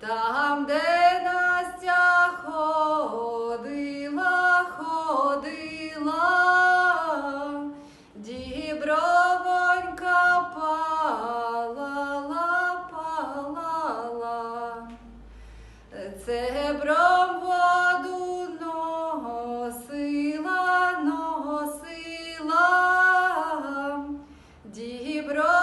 Там, де Настя ходила, ходила, дібровонька палала, палала. Це бром воду носила, носила, дібровоньку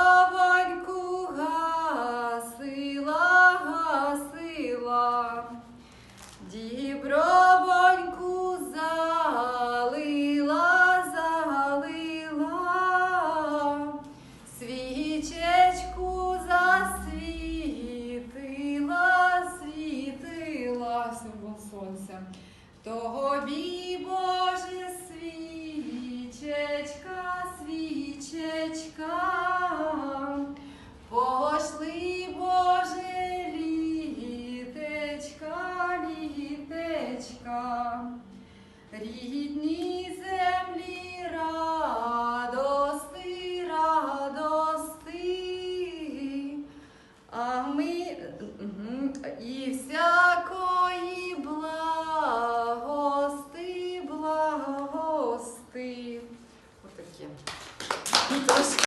свічечку засвітила, світила символ сонця. Тобі, Боже, свічечка, свічечка, пошли, Боже, літечка, літечка, рідні землі Вот такие.